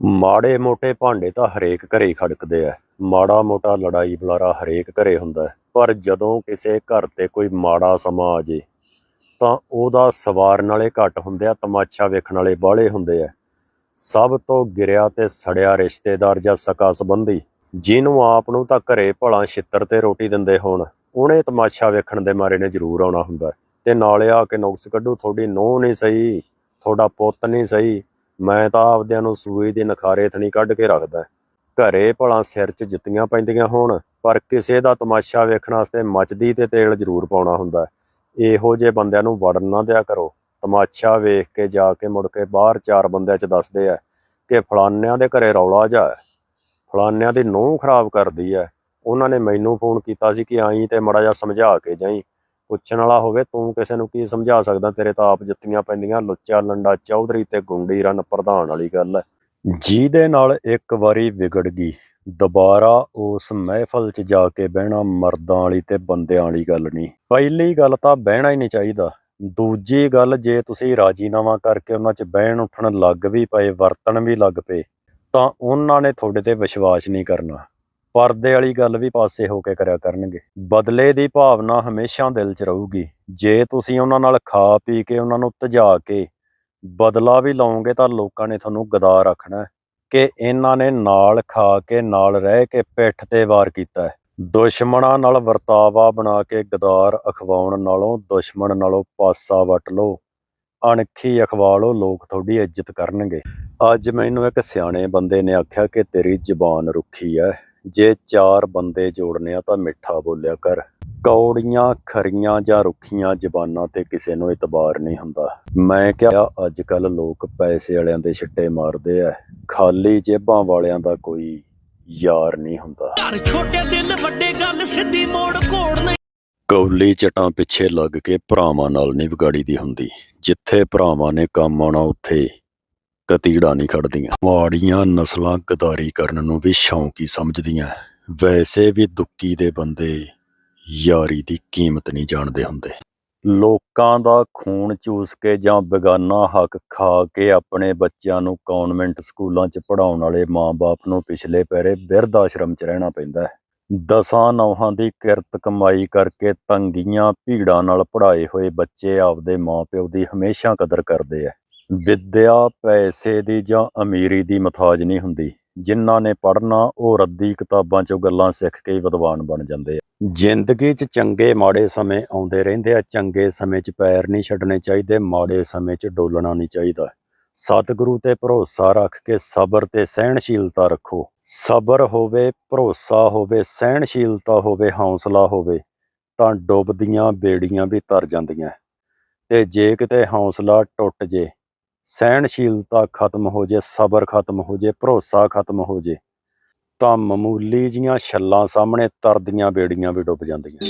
ਮਾੜੇ ਮੋਟੇ ਭਾਂਡੇ ਤਾਂ ਹਰੇਕ ਘਰੇ ਹੀ ਖੜਕਦੇ ਆ। ਮਾੜਾ ਮੋਟਾ ਲੜਾਈ ਬੁਲਾਰਾ ਹਰੇਕ ਘਰੇ ਹੁੰਦਾ ਪਰ ਜਦੋਂ ਕਿਸੇ ਘਰ ਤੇ ਕੋਈ ਮਾੜਾ ਸਮਾਂ ਆ ਜੇ, ਤਾਂ ਉਹਦਾ ਸਵਾਰਨ ਵਾਲੇ ਘੱਟ ਹੁੰਦੇ ਆ, ਤਮਾਸ਼ਾ ਵੇਖਣ ਵਾਲੇ ਬਾਹਲੇ ਹੁੰਦੇ ਆ। ਸਭ ਤੋਂ ਗਿਰਿਆ ਤੇ ਸੜਿਆ ਰਿਸ਼ਤੇਦਾਰ ਜਾਂ ਸਕਾ ਸੰਬੰਧੀ, ਜਿਹਨੂੰ ਆਪ ਨੂੰ ਤਾਂ ਘਰੇ ਭਲਾ ਛਿੱਤਰ ਤੇ ਰੋਟੀ ਦਿੰਦੇ ਹੋਣ, ਉਹਨੇ ਤਮਾਸ਼ਾ ਵੇਖਣ ਦੇ ਮਾਰੇ ਨੇ ਜ਼ਰੂਰ ਆਉਣਾ ਹੁੰਦਾ ਹੈ। ਤੇ ਨਾਲੇ ਆ ਕੇ ਨੁਕਸ ਕੱਢੂ, ਤੁਹਾਡੀ ਨੂੰਹ ਨਹੀਂ ਸਹੀ, ਤੁਹਾਡਾ ਪੁੱਤ ਨਹੀਂ ਸਹੀ ਮੈਂ ਤਾਂ ਆਪਦਿਆਂ ਨੂੰ ਸੂਈ ਦੀ ਨਖਾਰੇ ਥਣੀ ਕੱਢ ਕੇ ਰੱਖਦਾ। ਘਰੇ ਭਲਾ ਸਿਰ 'ਚ ਜੁੱਤੀਆਂ ਪੈਂਦੀਆਂ ਹੋਣ, ਪਰ ਕਿਸੇ ਦਾ ਤਮਾਸ਼ਾ ਵੇਖਣ ਵਾਸਤੇ ਮੱਚਦੀ ਤੇ ਤੇਲ ਜ਼ਰੂਰ ਪਾਉਣਾ ਹੁੰਦਾ। ਇਹੋ ਜਿਹੇ ਬੰਦਿਆਂ ਨੂੰ ਵੜਨ ਨਾ ਦਿਆ ਕਰੋ। ਤਮਾਸ਼ਾ ਵੇਖ ਕੇ ਜਾ ਕੇ ਮੁੜ ਕੇ ਬਾਹਰ ਚਾਰ ਬੰਦਿਆਂ 'ਚ ਦੱਸਦੇ ਆ ਕਿ ਫਲਾਨਿਆਂ ਦੇ ਘਰੇ ਰੌਲਾ ਜਾ ਫਲਾਨਿਆਂ ਦੀ ਨੂੰਹ ਖਰਾਬ ਕਰਦੀ ਹੈ। ਉਹਨਾਂ ਨੇ ਮੈਨੂੰ ਫੋਨ ਕੀਤਾ ਸੀ ਕਿ ਆਈ ਤੇ ਮੜਾ ਜਾ ਸਮਝਾ ਕੇ ਜਾਈ। ਪੁੱਛਣ ਵਾਲਾ ਹੋਵੇ, ਤੂੰ ਕਿਸੇ ਨੂੰ ਕੀ ਸਮਝਾ ਸਕਦਾ? ਤੇਰੇ ਤਾਂ ਆਪ ਜੁੱਤੀਆਂ ਪੈਂਦੀਆਂ ਲੁੱਚਾ ਲੰਡਾ ਚੌਧਰੀ ਤੇ ਗੁੰਡੀ ਰਨ ਪ੍ਰਧਾਨ ਵਾਲੀ ਗੱਲ ਹੈ। ਜਿਹਦੇ ਨਾਲ ਇੱਕ ਵਾਰੀ ਵਿਗੜ ਗਈ, ਦੁਬਾਰਾ ਉਸ ਮਹਿਫਲ 'ਚ ਜਾ ਕੇ ਬਹਿਣਾ ਮਰਦਾਂ ਵਾਲੀ ਤੇ ਬੰਦਿਆਂ ਵਾਲੀ ਗੱਲ ਨਹੀਂ। ਪਹਿਲੀ ਗੱਲ ਤਾਂ ਬਹਿਣਾ ਹੀ ਨਹੀਂ ਚਾਹੀਦਾ। ਦੂਜੀ ਗੱਲ, ਜੇ ਤੁਸੀਂ ਰਾਜੀਨਾਮਾ ਕਰਕੇ ਉਹਨਾਂ 'ਚ ਬਹਿਣ ਉੱਠਣ ਲੱਗ ਵੀ ਪਏ, ਵਰਤਣ ਵੀ ਲੱਗ ਪਏ, ਤਾਂ ਉਹਨਾਂ ਨੇ ਤੁਹਾਡੇ ਤੇ ਵਿਸ਼ਵਾਸ ਨਹੀਂ ਕਰਨਾ। ਪਰਦੇ ਵਾਲੀ ਗੱਲ ਵੀ ਪਾਸੇ ਹੋ ਕੇ ਕਰਿਆ ਕਰਨਗੇ। ਬਦਲੇ ਦੀ ਭਾਵਨਾ ਹਮੇਸ਼ਾ ਦਿਲ 'ਚ ਰਹੂਗੀ। ਜੇ ਤੁਸੀਂ ਉਹਨਾਂ ਨਾਲ ਖਾ ਪੀ ਕੇ ਉਹਨਾਂ ਨੂੰ ਤਜਾ ਕੇ ਬਦਲਾ ਵੀ ਲਾਉਂਗੇ ਤਾਂ ਲੋਕਾਂ ਨੇ ਤੁਹਾਨੂੰ ਗਦਾ ਰੱਖਣਾ ਕਿ ਇਹਨਾਂ ਨੇ ਨਾਲ ਖਾ ਕੇ, ਨਾਲ ਰਹਿ ਕੇ ਪਿੱਠ ਤੇ ਵਾਰ ਕੀਤਾ ਹੈ। ਦੁਸ਼ਮਣਾਂ ਨਾਲ ਵਰਤਾਵਾ ਬਣਾ ਕੇ ਗਦਾਰ ਅਖਵਾਉਣ ਨਾਲੋਂ ਦੁਸ਼ਮਣ ਨਾਲੋਂ ਪਾਸਾ ਵਟ ਲਓ। ਅਣਖੀ ਅਖਵਾ ਲਓ ਲੋਕ ਤੁਹਾਡੀ ਇੱਜ਼ਤ ਕਰਨਗੇ। ਅੱਜ ਮੈਨੂੰ ਇੱਕ ਸਿਆਣੇ ਬੰਦੇ ਨੇ ਆਖਿਆ ਕਿ ਤੇਰੀ ਜ਼ੁਬਾਨ ਰੁੱਖੀ ਹੈ। ਜੇ ਚਾਰ ਬੰਦੇ ਜੋੜਨੇ ਆ ਤਾਂ ਮਿੱਠਾ ਬੋਲਿਆ ਕਰ। ਕੌੜੀਆਂ ਖਰੀਆਂ ਜਾਂ ਰੁੱਖੀਆਂ ਜ਼ਬਾਨਾਂ ਤੇ ਕਿਸੇ ਨੂੰ ਇਤਬਾਰ ਨਹੀਂ ਹੁੰਦਾ। ਮੈਂ ਕਿਹਾ ਅੱਜ ਕੱਲ ਲੋਕ ਪੈਸੇ ਵਾਲਿਆਂ ਦੇ ਛਿੱਟੇ ਮਾਰਦੇ ਆ। ਖਾਲੀ ਜੇਬਾਂ ਵਾਲਿਆਂ ਦਾ ਕੋਈ ਯਾਰ ਨਹੀਂ ਹੁੰਦਾ। ਘਰ ਛੋਟੇ ਦਿਲ ਵੱਡੇ ਗੱਲ ਸਿੱਧੀ ਮੋੜ ਘੋੜ ਨਹੀਂ। ਕੌਲੀ ਚਟਾਂ ਪਿੱਛੇ ਲੱਗ ਕੇ ਭਰਾਵਾਂ ਨਾਲ ਨਹੀਂ ਵਿਗਾੜੀ ਦੀ ਹੁੰਦੀ। ਜਿੱਥੇ ਭਰਾਵਾਂ ਨੇ ਕੰਮ ਆਉਣਾ ਉੱਥੇ ਕਤੀੜਾ ਨਹੀਂ ਖੜਦੀਆਂ। ਮਾੜੀਆਂ ਨਸਲਾਂ ਗਦਾਰੀ ਕਰਨ ਨੂੰ ਵੀ ਸ਼ੌਂਕੀ ਸਮਝਦੀਆਂ ਵੈਸੇ ਵੀ ਦੁੱਕੀ ਦੇ ਬੰਦੇ ਯਾਰੀ ਦੀ ਕੀਮਤ ਨਹੀਂ ਜਾਣਦੇ ਹੁੰਦੇ। ਲੋਕਾਂ ਦਾ ਖੂਨ ਚੂਸ ਕੇ ਜਾਂ ਬੇਗਾਨਾ ਹੱਕ ਖਾ ਕੇ ਆਪਣੇ ਬੱਚਿਆਂ ਨੂੰ ਕਨਵੈਂਟ ਸਕੂਲਾਂ 'ਚ ਪੜਾਉਣ ਵਾਲੇ ਮਾਪੇ ਨੂੰ ਪਿਛਲੇ ਪੈਰੇ ਬਿਰਧ ਆਸ਼ਰਮ 'ਚ ਰਹਿਣਾ ਪੈਂਦਾ ਹੈ ਦਸਾਂ ਨੌਹਾਂ ਦੀ ਕਿਰਤ ਕਮਾਈ ਕਰਕੇ ਤੰਗੀਆਂ ਭੀੜਾਂ ਨਾਲ ਪੜਾਏ ਹੋਏ ਬੱਚੇ ਆਪਦੇ ਮਾਪਿਓ ਦੀ ਹਮੇਸ਼ਾ ਕਦਰ ਕਰਦੇ ਆ ਵਿੱਦਿਆ ਪੈਸੇ ਦੀ ਜਾਂ ਅਮੀਰੀ ਦੀ ਮਥਾਜ ਨਹੀਂ ਹੁੰਦੀ। ਜਿਨ੍ਹਾਂ ਨੇ ਪੜ੍ਹਨਾ, ਉਹ ਰੱਦੀ ਕਿਤਾਬਾਂ ਚੋਂ ਗੱਲਾਂ ਸਿੱਖ ਕੇ ਵਿਦਵਾਨ ਬਣ ਜਾਂਦੇ ਆ। ਜ਼ਿੰਦਗੀ 'ਚ ਚੰਗੇ ਮਾੜੇ ਸਮੇਂ ਆਉਂਦੇ ਰਹਿੰਦੇ ਆ। ਚੰਗੇ ਸਮੇਂ 'ਚ ਪੈਰ ਨਹੀਂ ਛੱਡਣੇ ਚਾਹੀਦੇ, ਮਾੜੇ ਸਮੇਂ 'ਚ ਡੋਲਣਾ ਨਹੀਂ ਚਾਹੀਦਾ। ਸਤਿਗੁਰੂ ਤੇ ਭਰੋਸਾ ਰੱਖ ਕੇ ਸਬਰ ਤੇ ਸਹਿਣਸ਼ੀਲਤਾ ਰੱਖੋ। ਸਬਰ ਹੋਵੇ, ਭਰੋਸਾ ਹੋਵੇ, ਸਹਿਣਸ਼ੀਲਤਾ ਹੋਵੇ, ਹੌਸਲਾ ਹੋਵੇ, ਤਾਂ ਡੁੱਬਦੀਆਂ ਬੇੜੀਆਂ ਵੀ ਤਰ ਜਾਂਦੀਆਂ। ਤੇ ਜੇ ਕਿਤੇ ਹੌਸਲਾ ਟੁੱਟ ਜੇ ਸਹਿਣਸ਼ੀਲਤਾ ਖਤਮ ਹੋ ਜੇ, ਸਬਰ ਖਤਮ ਹੋ ਜੇ, ਭਰੋਸਾ ਖਤਮ ਹੋ ਜੇ, ਤਾਂ ਮਾਮੂਲੀ ਜੀਆਂ ਛੱਲਾਂ ਸਾਹਮਣੇ ਤਰਦੀਆਂ ਬੇੜੀਆਂ ਵੀ ਡੁੱਬ ਜਾਂਦੀਆਂ।